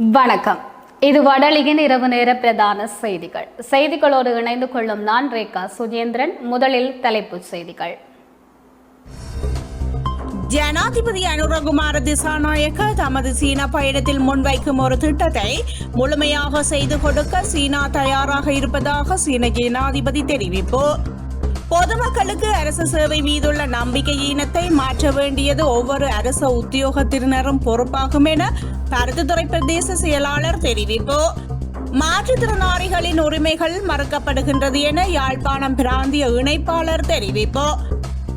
வணக்கம். இது வடலியின் இரவு நேர பிரதான செய்திகள். செய்திகளோடு இணைந்து கொள்ளும் நான் ரேகா சுஜேந்திரன். முதலில் தலைப்புச் செய்திகள். ஜனாதிபதி அனுரகுமார திசாநாயக்க தமது சீன பயணத்தில் முன்வைக்கும் ஒரு திட்டத்தை முழுமையாக செய்து கொடுக்க சீனா தயாராக இருப்பதாக சீன ஜனாதிபதி தெரிவிப்பு. பொதுமக்களுக்கு அரசு சேவை மீதுள்ள நம்பிக்கையினத்தை மாற்ற வேண்டியது ஒவ்வொரு அரசு உத்தியோகத்தினரும் பொறுப்பாகும் என பருத்தித்துறை பிரதேச செயலாளர் தெரிவிப்பு. மாற்றுத்திறனாளிகளின் உரிமைகள் மறுக்கப்படுகின்றது என யாழ்ப்பாணம் பிராந்திய இணைப்பாளர் தெரிவிப்பு.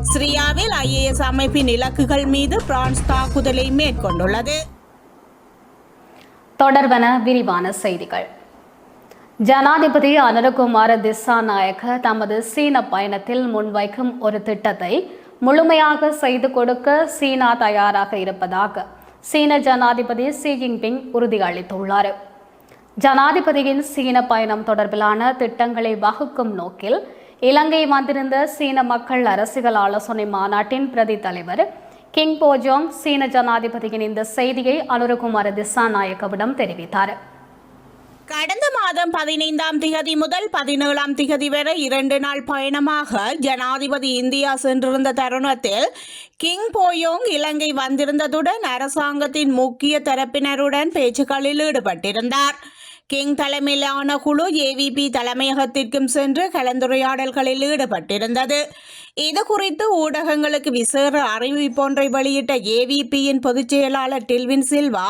சிரியாவில் ஐஏஎஸ் அமைப்பின் இலக்குகள் மீது பிரான்ஸ் தாக்குதலை மேற்கொண்டுள்ளது. தொடர்பன விரிவான செய்திகள். ஜனாதிபதி அனுரகுமார திசாநாயக்க தமது சீன பயணத்தில் முன்வைக்கும் ஒரு திட்டத்தை முழுமையாக செய்து கொடுக்க சீனா தயாராக இருப்பதாக சீன ஜனாதிபதி ஷி ஜின்பிங் உறுதியளித்துள்ளார். ஜனாதிபதியின் சீன பயணம் தொடர்பிலான திட்டங்களை வகுக்கும் நோக்கில் இலங்கை வந்திருந்த சீன மக்கள் அரசியல் ஆலோசனை மாநாட்டின் பிரதி தலைவர் கிங் போஜோங் சீன ஜனாதிபதியின் இந்த செய்தியை அனுரகுமார திசாநாயக்கவிடம் தெரிவித்தார். கடந்த மாதம் பதினைந்தாம் திகதி முதல் பதினேழாம் திகதி வரை இரண்டு நாள் பயணமாக ஜனாதிபதி இந்தியா சென்றிருந்த தருணத்தில் கிங் போயோங் இலங்கை வந்திருந்ததுடன் அரசாங்கத்தின் முக்கிய தரப்பினருடன் பேச்சுக்களில் ஈடுபட்டிருந்தார். கிங் தலைமையிலான குழு ஏவிபி தலைமையகத்திற்கும் சென்று கலந்துரையாடல்களில் ஈடுபட்டிருந்தது. இது குறித்து ஊடகங்களுக்கு விசேட அறிவிப்பொன்றை வெளியிட்ட ஏவிபியின் பொதுச் செயலாளர் டில்வின் சில்வா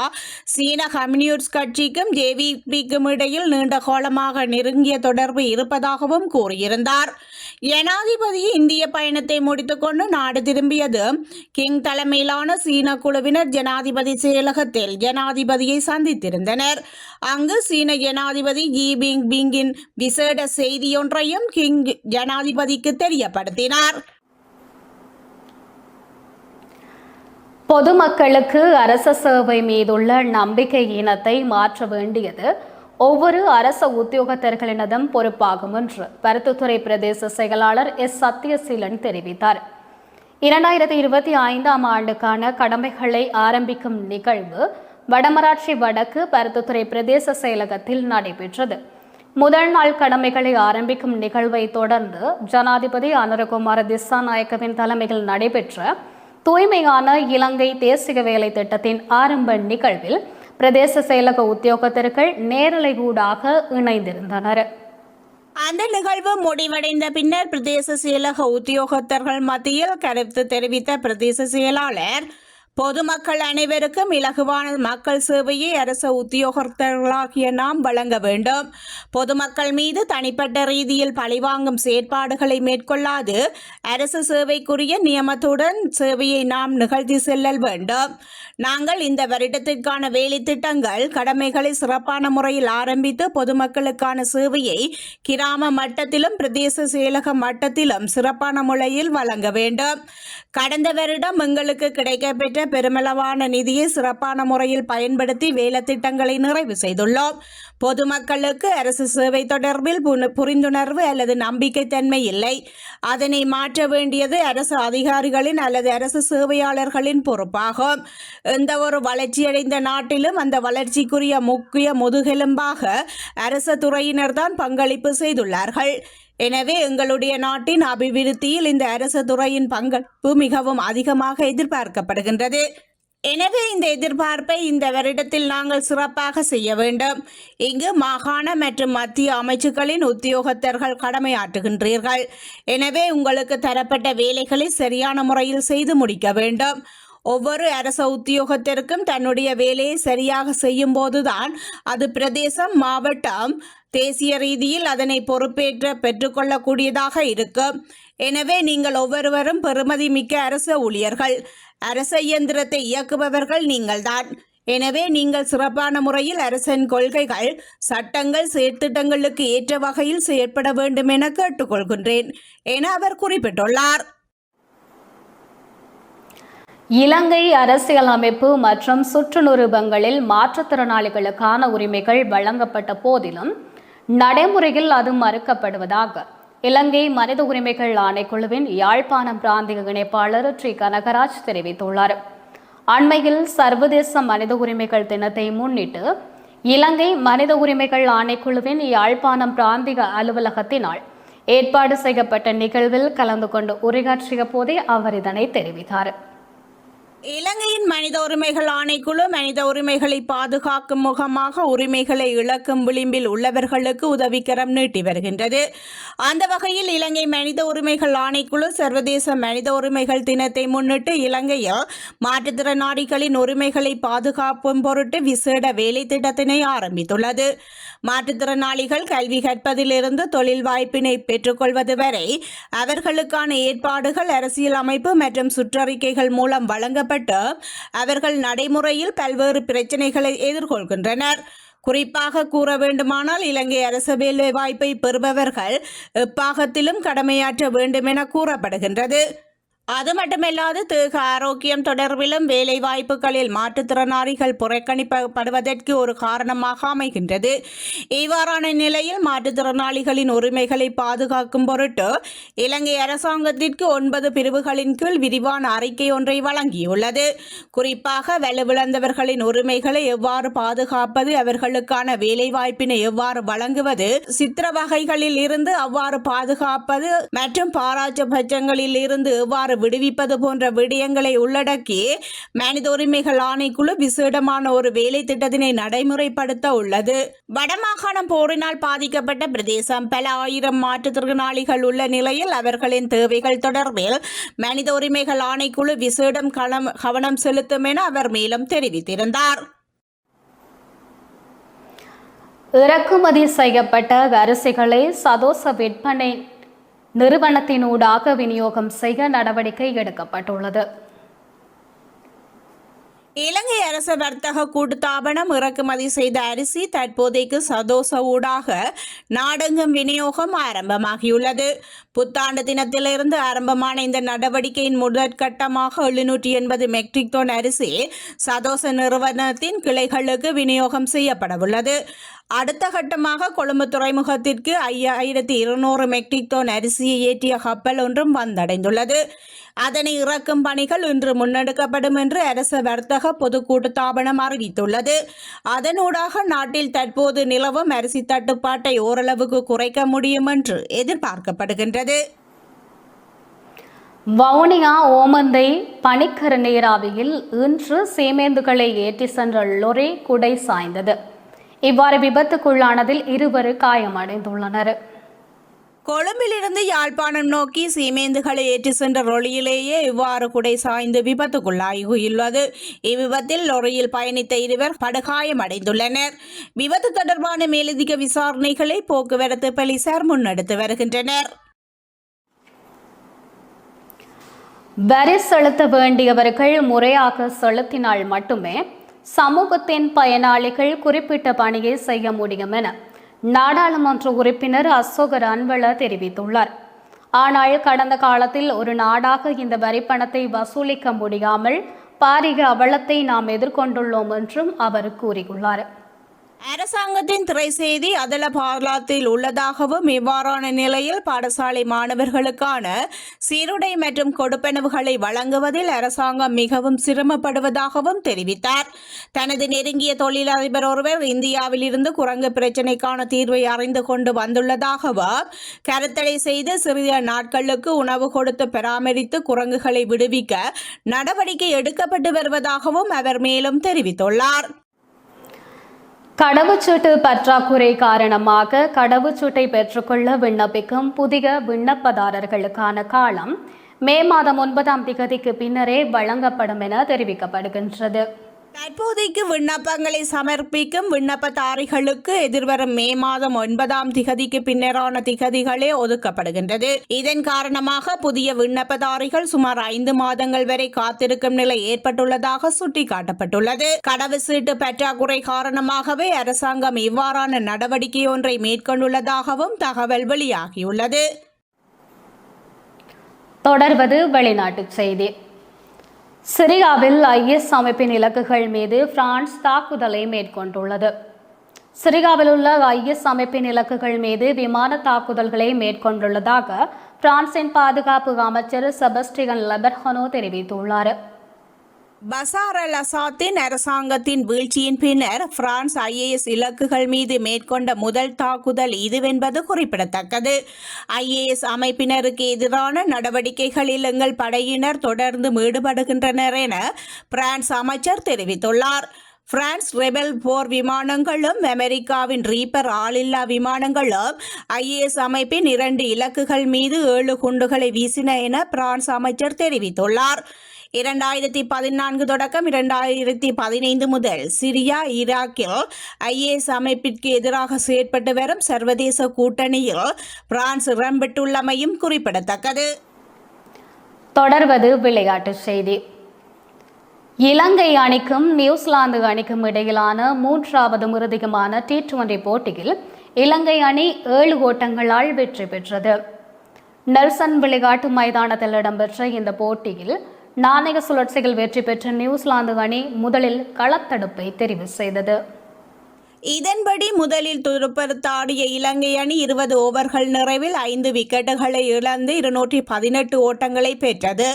சீன கம்யூனிஸ்ட் கட்சிக்கும் ஜேவிபிக்கும் இடையில் நீண்ட காலமாக நெருங்கிய தொடர்பு இருப்பதாகவும் கூறியிருந்தார். ஜனாதிபதி இந்திய பயணத்தை முடித்துக்கொண்டு நாடு திரும்பியது கிங் தலைமையிலான சீன குழுவினர் ஜனாதிபதி செயலகத்தில் ஜனாதிபதியை சந்தித்திருந்தனர். அங்கு சீன ஜனாதிபதி ஜி பிங் பிங்கின் விசேட செய்தியொன்றையும் கிங் ஜனாதிபதிக்கு தெரியப்படுத்தினார். பொதுமக்களுக்கு அரச சேவை மீதுள்ள நம்பிக்கை இனத்தை மாற்ற வேண்டியது ஒவ்வொரு அரச உத்தியோகத்தர்களினதும் பொறுப்பாகும் என்று பருத்துத்துறை பிரதேச செயலாளர் எஸ். சத்யசீலன் தெரிவித்தார். இரண்டாயிரத்தி இருபத்தி ஐந்தாம் ஆண்டுக்கான கடமைகளை ஆரம்பிக்கும் நிகழ்வு வடமராட்சி வடக்கு பருத்துத்துறை பிரதேச செயலகத்தில் நடைபெற்றது. முதல் நாள் கடமைகளை ஆரம்பிக்கும் நிகழ்வை தொடர்ந்து ஜனாதிபதி அனுரகுமார திசாநாயக்கவின் தலைமையில் நடைபெற்ற தூய்மையான இலங்கை தேசிய வேலை திட்டத்தின் ஆரம்ப நிகழ்வில் பிரதேச செயலக உத்தியோகத்தர்கள் நேரலை கூடாக இணைந்திருந்தனர். அந்த நிகழ்வு முடிவடைந்த பின்னர் பிரதேச செயலக உத்தியோகத்தர்கள் மத்தியில் கருத்து தெரிவித்த பிரதேச செயலாளர் பொதுமக்கள் அனைவருக்கும் இலகுவான மக்கள் சேவையை அரச உத்தியோகத்தர்களாகிய நாம் வழங்க வேண்டும். பொதுமக்கள் மீது தனிப்பட்ட ரீதியில் பழிவாங்கும் செயற்பாடுகளை மேற்கொள்ளாது. அரசு சேவைக்குரிய நியமத்துடன் சேவையை நாம் நிகழ்த்தி செல்லல் வேண்டும். நாங்கள் இந்த வருடத்திற்கான வேலை திட்டங்கள் கடமைகளை சிறப்பான முறையில் ஆரம்பித்து பொதுமக்களுக்கான சேவையை கிராம மட்டத்திலும் பிரதேச செயலக மட்டத்திலும் சிறப்பான முறையில் வழங்க வேண்டும். கடந்த வருடம் எங்களுக்கு கிடைக்கப்பெற்ற பெருமளவான நிதியை சிறப்பான முறையில் பயன்படுத்தி வேலைத்திட்டங்களை நிறைவு செய்துள்ளோம். பொதுமக்களுக்கு அரசு சேவை தொடர்பில் புரிந்துணர்வு அல்லது நம்பிக்கைத்தன்மை இல்லை. அதனை மாற்ற வேண்டியது அரசு அதிகாரிகளின் அல்லது அரசு சேவையாளர்களின் பொறுப்பாகும். எந்த ஒரு வளர்ச்சியடைந்த நாட்டிலும் அந்த வளர்ச்சிக்குரிய முக்கிய முதுகெலும்பாக அரசு துறையினர் தான் பங்களிப்பு செய்துள்ளார்கள். எனவே எங்களுடைய நாட்டின் அபிவிருத்தியில் இந்த அரசு துறையின் பங்களிப்பு மிகவும் அதிகமாக எதிர்பார்க்கப்படுகின்றது. எனவே இந்த எதிர்பார்ப்பை இந்த வருடத்தில் நாங்கள் சிறப்பாக செய்ய வேண்டும். இங்கு மாகாண மற்றும் மத்திய அமைச்சுக்களின் உத்தியோகத்தர்கள் கடமையாற்றுகின்றீர்கள். எனவே உங்களுக்கு தரப்பட்ட வேலைகளை சரியான முறையில் செய்து முடிக்க வேண்டும். ஒவ்வொரு அரச உத்தியோகத்திற்கும் தன்னுடைய வேலையை சரியாக செய்யும் போதுதான் அது பிரதேசம் மாவட்டம் தேசிய ரீதியில் அதனை பொறுப்பேற்ற பெற்றுக்கொள்ளக்கூடியதாக இருக்கும். எனவே நீங்கள் ஒவ்வொருவரும் பெறுமதி மிக்க அரச ஊழியர்கள். அரச இயந்திரத்தை இயக்குபவர்கள் நீங்கள்தான். எனவே நீங்கள் சிறப்பான முறையில் அரசின் கொள்கைகள் சட்டங்கள் செயற்திட்டங்களுக்கு ஏற்ற வகையில் செயற்பட வேண்டும் என கேட்டுக்கொள்கின்றேன் என அவர் குறிப்பிட்டுள்ளார். இலங்கை அரசியலமைப்பு மற்றும் சுற்றுநுறுபங்களில் மாற்றுத்திறனாளிகளுக்கான உரிமைகள் வழங்கப்பட்ட போதிலும் நடைமுறையில் அது மறுக்கப்படுவதாக இலங்கை மனித உரிமைகள் ஆணைக்குழுவின் யாழ்ப்பாணம் பிராந்திய இணைப்பாளர் ஸ்ரீ கனகராஜ் தெரிவித்துள்ளார். அண்மையில் சர்வதேச மனித உரிமைகள் தினத்தை முன்னிட்டு இலங்கை மனித உரிமைகள் ஆணைக்குழுவின் யாழ்ப்பாணம் பிராந்திய அலுவலகத்தினால் ஏற்பாடு செய்யப்பட்ட நிகழ்வில் கலந்து கொண்டு உரையாற்றிய போதே அவர் இதனை தெரிவித்தார். இலங்கையின் மனித உரிமைகள் ஆணைக்குழு மனித உரிமைகளை பாதுகாக்கும் முகமாக உரிமைகளை இழக்கும் விளிம்பில் உள்ளவர்களுக்கு உதவிக்கரம் நீட்டி வருகின்றது. அந்த வகையில் இலங்கை மனித உரிமைகள் ஆணைக்குழு சர்வதேச மனித உரிமைகள் தினத்தை முன்னிட்டு இலங்கையில் மாற்றுத்திறனாளிகளின் உரிமைகளை பாதுகாக்கும் பொருட்டு விசேட வேலை திட்டத்தினை ஆரம்பித்துள்ளது. மாற்றுத்திறனாளிகள் கல்வி கற்பதிலிருந்து தொழில் வாய்ப்பினை பெற்றுக்கொள்வது வரை அவர்களுக்கான ஏற்பாடுகள் அரசியல் அமைப்பு மற்றும் சுற்றறிக்கைகள் மூலம் வழங்கப்பட்டு அவர்கள் நடைமுறையில் பல்வேறு பிரச்சனைகளை எதிர்கொள்கின்றனர். குறிப்பாக கூற வேண்டுமானால் இலங்கை அரசு வேலை வாய்ப்பை பெறுபவர்கள் எப்பாகத்திலும் கடமையாற்ற வேண்டும் என கூறப்படுகின்றது. அது மட்டுமல்லாது தேக ஆரோக்கியம் தொடர்பிலும் வேலை வாய்ப்புகளில் மாற்றுத்திறனாளிகள் புறக்கணிப்பப்படுவதற்கு ஒரு காரணமாக அமைகின்றது. இவ்வாறான நிலையில் மாற்றுத்திறனாளிகளின் உரிமைகளை பாதுகாக்கும் பொருட்டு இலங்கை அரசாங்கத்திற்கு ஒன்பது பிரிவுகளின் கீழ் விரிவான அறிக்கை ஒன்றை வழங்கியுள்ளது. குறிப்பாக வலுவிழந்தவர்களின் உரிமைகளை எவ்வாறு பாதுகாப்பது அவர்களுக்கான வேலை வாய்ப்பினை எவ்வாறு வழங்குவது சித்திர வகைகளில் இருந்து அவ்வாறு பாதுகாப்பது மற்றும் பாராஜபட்சங்களில் இருந்து எவ்வாறு விடுவிப்பது போன்ற விடயங்களை உள்ளடக்கி மனித உரிமைகள் ஆணைக்குழு விசேடமான ஒரு வேலை திட்டத்தினை நடைமுறைப்படுத்த உள்ளது. வடமாகாணம் போரினால் பாதிக்கப்பட்ட பிரதேசம் பல ஆயிரம் மாற்றுத்திறனாளிகள் உள்ள நிலையில் அவர்களின் தேவைகள் தொடர்பில் மனித உரிமைகள் ஆணைக்குழு விசேடம் களம் கவனம் செலுத்தும் என அவர் மேலும் தெரிவித்திருந்தார். இறக்குமதி செய்யப்பட்ட அரிசிகளை சதோச விற்பனை நிறுவனத்தினூடாக விநியோகம் செய்ய நடவடிக்கை எடுக்கப்பட்டுள்ளது. இலங்கை அரச வர்த்தக கூட்டுத்தாபனம் இறக்குமதி செய்த அரிசி தற்போதைக்கு சதோச ஊடாக நாடெங்கும் விநியோகம் ஆரம்பமாகியுள்ளது. புத்தாண்டு தினத்திலிருந்து ஆரம்பமான இந்த நடவடிக்கையின் முதற்கட்டமாக எழுநூற்றி எண்பது மெட்ரிக் டோன் அரிசி சதோச நிறுவனத்தின் கிளைகளுக்கு விநியோகம் செய்யப்படவுள்ளது. அடுத்த கட்டமாக கொழும்பு துறைமுகத்திற்கு ஐயாயிரத்தி இருநூறு மெட்ரிக் டோன் அரிசியை ஏற்றிய கப்பல் ஒன்றும் வந்தடைந்துள்ளது. அதனை இறக்கும் பணிகள் இன்று முன்னெடுக்கப்படும் என்று அரச வர்த்தக பொதுக்கூட்டத்தாபனம் அறிவித்துள்ளது. அதனூடாக நாட்டில் தற்போது நிலவும் அரிசி தட்டுப்பாட்டை ஓரளவுக்கு குறைக்க முடியும் என்று எதிர்பார்க்கப்படுகின்றது. வவுனியா ஓமந்தை பனிக்கர நீராவியில் இன்று சீமேந்துகளை ஏற்றி சென்ற லொரி குடை சாய்ந்தது. இவ்வாறு விபத்துக்குள்ளானதில் இருவர் காயமடைந்துள்ளனர். கொழும்பிலிருந்து யாழ்ப்பாணம் நோக்கி சீமேந்துகளை ஏற்றி சென்ற ரொலியிலேயே இவ்வாறு குடை சாய்ந்து விபத்துக்குள்ளாகியுள்ளது. இவ்விபத்தில் லொரியில் பயணித்த இருவர் படுகாயமடைந்துள்ளனர் விபத்து தொடர்பான மேலதிக விசாரணைகளை போக்குவரத்து போலீசார் முன்னெடுத்து வருகின்றனர். வரி செலுத்த வேண்டியவர்கள் முறையாக செலுத்தினால் மட்டுமே சமூகத்தின் பயனாளிகள் குறிப்பிட்ட பணியை செய்ய முடியும் என நாடாளுமன்ற உறுப்பினர் அசோக அன்வள தெரிவித்துள்ளார். ஆனால் கடந்த காலத்தில் ஒரு நாடாக இந்த வரிப்பணத்தை வசூலிக்க முடியாமல் பாரிய அவலத்தை நாம் எதிர்கொண்டுள்ளோம் என்றும் அவர் கூறியுள்ளார். அரசாங்கத்தின் திரை செய்தி அதல பாலாத்தில் உள்ளதாகவும் இவ்வாறான நிலையில் பாடசாலை மாணவர்களுக்கான சீருடை மற்றும் கொடுப்பனவுகளை வழங்குவதில் அரசாங்கம் மிகவும் சிரமப்படுவதாகவும் தெரிவித்தார். தனது நெருங்கிய தொழிலதிபர் ஒருவர் இந்தியாவில் இருந்து குரங்கு பிரச்சினைக்கான தீர்வை அறிந்து கொண்டு வந்துள்ளதாகவும் கருத்தடை செய்து சிறிய நாட்களுக்கு உணவு கொடுத்து பராமரித்து குரங்குகளை விடுவிக்க நடவடிக்கை எடுக்கப்பட்டு வருவதாகவும் அவர் மேலும் தெரிவித்துள்ளார். கடவுச்சீட்டு பற்றாக்குறை காரணமாக கடவுச்சீட்டை பெற்றுக்கொள்ள விண்ணப்பிக்கும் புதிய விண்ணப்பதாரர்களுக்கான காலம் மே மாதம் ஒன்பதாம் திகதிக்கு பின்னரே வழங்கப்படும் என தெரிவிக்கப்படுகின்றது. தற்போதைக்கு விண்ணப்பங்களை சமர்ப்பிக்கும் விண்ணப்பதாரிகளுக்கு எதிர்வரும் மே மாதம் ஒன்பதாம் திகதிக்கு பின்னரான திகதிகளே ஒதுக்கப்படுகின்றது. இதன் காரணமாக புதிய விண்ணப்பதாரிகள் சுமார் ஐந்து மாதங்கள் வரை காத்திருக்கும் நிலை ஏற்பட்டுள்ளதாக சுட்டிக்காட்டப்பட்டுள்ளது. கடவு சீட்டு பற்றாக்குறை காரணமாகவே அரசாங்கம் இவ்வாறான நடவடிக்கை ஒன்றை மேற்கொண்டுள்ளதாகவும் தகவல் வெளியாகியுள்ளது. தொடர்வது வெளிநாட்டு செய்தி. சிரியாவில் ஐஎஸ் அமைப்பின் இலக்குகள் மீது பிரான்ஸ் தாக்குதலை மேற்கொண்டுள்ளது. சிரியாவில் உள்ள ஐஎஸ் அமைப்பின் இலக்குகள் மீது விமான தாக்குதல்களை மேற்கொண்டுள்ளதாக பிரான்சின் பாதுகாப்பு அமைச்சர் செபஸ்டியன் லெபர்ஹனோ தெரிவித்துள்ளார். பசார் அல் அசாத்தின் அரசாங்கத்தின் வீழ்ச்சியின் பின்னர் பிரான்ஸ் ஐஏஎஸ் இலக்குகள் மீது மேற்கொண்ட முதல் தாக்குதல் இதுவென்பது குறிப்பிடத்தக்கது. ஐஏஎஸ் அமைப்பினருக்கு எதிரான நடவடிக்கைகளில் எங்கள் படையினர் தொடர்ந்து ஈடுபடுகின்றனர் என பிரான்ஸ் அமைச்சர் தெரிவித்துள்ளார். பிரான்ஸ் ரெபல் போர் விமானங்களும் அமெரிக்காவின் ரீப்பர் ஆளில்லா விமானங்களும் ஐஏஎஸ் அமைப்பின் இரண்டு இலக்குகள் மீது ஏழு குண்டுகளை வீசின என பிரான்ஸ் அமைச்சர் தெரிவித்துள்ளார். இரண்டாயிரத்தி பதினான்கு தொடக்கம் இரண்டாயிரத்தி பதினைந்து முதல் சிரியா ஈராக்கில் ஐஏஎஸ் அமைப்பிற்கு எதிராக செயற்பட்டு வரும் சர்வதேச கூட்டணியில் பிரான்ஸ் இடம்பெற்றுள்ளமையும் குறிப்பிடத்தக்கது. தொடர்வது விளையாட்டு செய்தி. இலங்கை அணிக்கும் நியூசிலாந்து அணிக்கும் இடையிலான மூன்றாவது இறுதியுமான டி டுவெண்டி போட்டியில் இலங்கை அணி ஏழு ஓட்டங்களால் வெற்றி பெற்றது. நெல்சன் விளையாட்டு மைதானத்தில் இடம்பெற்ற இந்த போட்டியில் நாணய சுழற்சிகள் வெற்றி பெற்ற நியூசிலாந்து அணி முதலில் களத்தடுப்பை தெரிவு செய்தது. இதன்படி முதலில் துடுப்படுத்தாடிய இலங்கை அணி இருபது ஓவர்கள் நிறைவில் ஐந்து விக்கெட்டுகளை இழந்து இருநூற்றி பதினெட்டு ஓட்டங்களை பெற்றது.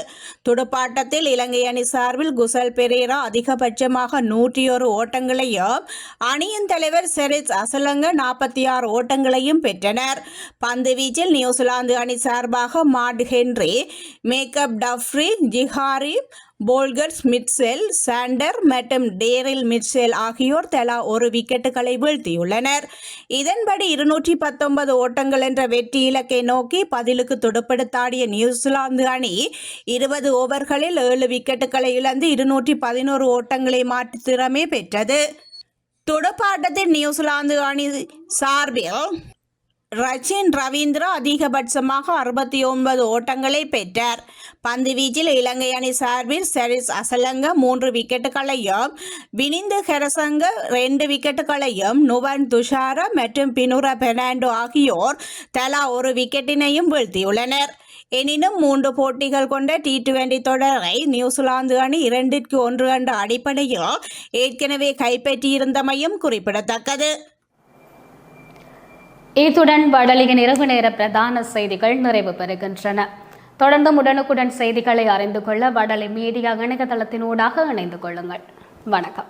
துடுப்பாட்டத்தில் இலங்கை அணி சார்பில் குசல் பெரேரா அதிகபட்சமாக நூற்றி ஒரு ஓட்டங்களையும் அணியின் தலைவர் செரிஸ் அசலங்க நாற்பத்தி ஆறு ஓட்டங்களையும் பெற்றனர். பந்து வீச்சில் நியூசிலாந்து அணி சார்பாக Matt Henry makeup டஃப்ரி ஜிஹாரி போல்கர்ஸ் Mitchell Santner மற்றும் டேரில் மிட்செல் ஆகியோர் தலா ஒரு விக்கெட்டுகளை வீழ்த்தியுள்ளனர். இதன்படி இருநூற்றி பத்தொன்பது ஓட்டங்கள் என்ற வெற்றி இலக்கை நோக்கி பதிலுக்கு துடுப்படுத்தாடிய நியூசிலாந்து அணி இருபது ஓவர்களில் ஏழு விக்கெட்டுகளை இழந்து இருநூற்றி பதினோரு ஓட்டங்களை மாற்றி திறமை பெற்றது. துடுப்பாட்டத்தில் நியூசிலாந்து அணி சார்பில் ரச்சின் ரவீந்திரா அதிகபட்சமாக அறுபத்தி ஒன்பது ஓட்டங்களை பெற்றார். பந்து வீச்சில் இலங்கை அணி சார்பில் செரிஸ் அசலங்க மூன்று விக்கெட்டுகளையும் வினிந்து ஹெரசங்க ரெண்டு விக்கெட்டுகளையும் நுவன் துஷார மற்றும் பினுர பெர்னாண்டோ ஆகியோர் தலா ஒரு விக்கெட்டினையும் வீழ்த்தியுள்ளனர். எனினும் மூன்று போட்டிகள் கொண்ட டி டுவெண்டி தொடரை நியூசிலாந்து அணி இரண்டிற்கு ஒன்று என்ற அடிப்படையில் ஏற்கனவே கைப்பற்றியிருந்தமையும் குறிப்பிடத்தக்கது. இத்துடன் வடலியின் இரவு நேர பிரதான செய்திகள் நிறைவு பெறுகின்றன. தொடர்ந்து உடனுக்குடன் செய்திகளை அறிந்து கொள்ள வடலி மீடியா இணையதளத்தினூடாக இணைந்து கொள்ளுங்கள். வணக்கம்.